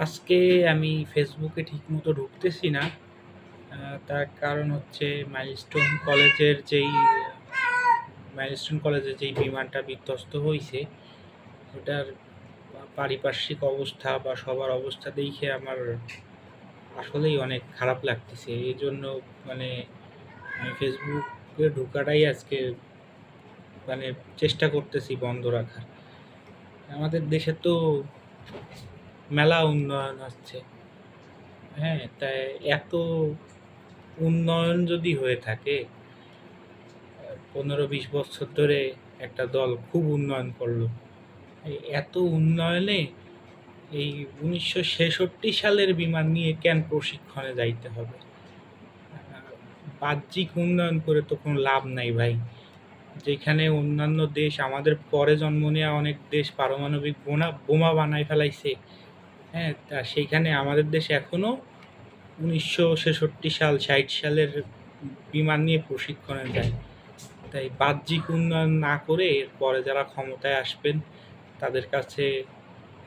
আজকে আমি ফেসবুকে ঠিকমতো ঢুকতেছি না। তার কারণ হচ্ছে মাইলস্টোন কলেজের যেই মাইলস্টোন কলেজের যেই বিমানটা বিধ্বস্ত হয়েছে ওটার পারিপার্শ্বিক অবস্থা বা সবার অবস্থা দেখে আমার আসলেই অনেক খারাপ লাগতেছে। এই জন্য মানে আমি ফেসবুকে ঢোকাটাই আজকে মানে চেষ্টা করতেছি বন্ধ রাখার। আমাদের দেশে তো মেলা উন্নয়ন হচ্ছে। হ্যাঁ? তাই এত উন্নয়ন যদি হয়ে থাকে, পনেরো ১৫-২০ বছর ধরে একটা দল খুব উন্নয়ন করল। এত উন্নয়নে এই ১৯৬৬ সালের বিমান নিয়ে কেন প্রশিক্ষণে যাইতে হবে? বাহ্যিক উন্নয়ন করে তো কোনো লাভ নাই ভাই। যেখানে অন্যান্য দেশ আমাদের পরে জন্ম নেওয়া অনেক দেশ পারমাণবিক বোনা বোমা বানায় ফেলাইছে। হ্যাঁ? তা সেইখানে আমাদের দেশ এখনও ১৯৬৬ সাল ৬০ সালের বিমান নিয়ে প্রশিক্ষণে যায়। তাই বাহ্যিক উন্নয়ন না করে এরপরে যারা ক্ষমতায় আসবেন, তাদের কাছে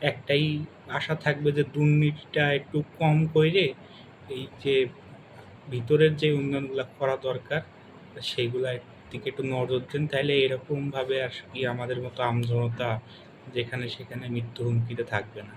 একটাই আশা থাকবে যে দুর্নীতিটা একটু কম কইরে এই যে ভিতরের যে উন্নয়নগুলো করা দরকার সেইগুলার দিকে একটু নজর দেন। তাহলে এরকমভাবে আর কি আমাদের মতো আমজনতা যেখানে সেখানে মৃত্যুর হুমকিতে থাকবে না।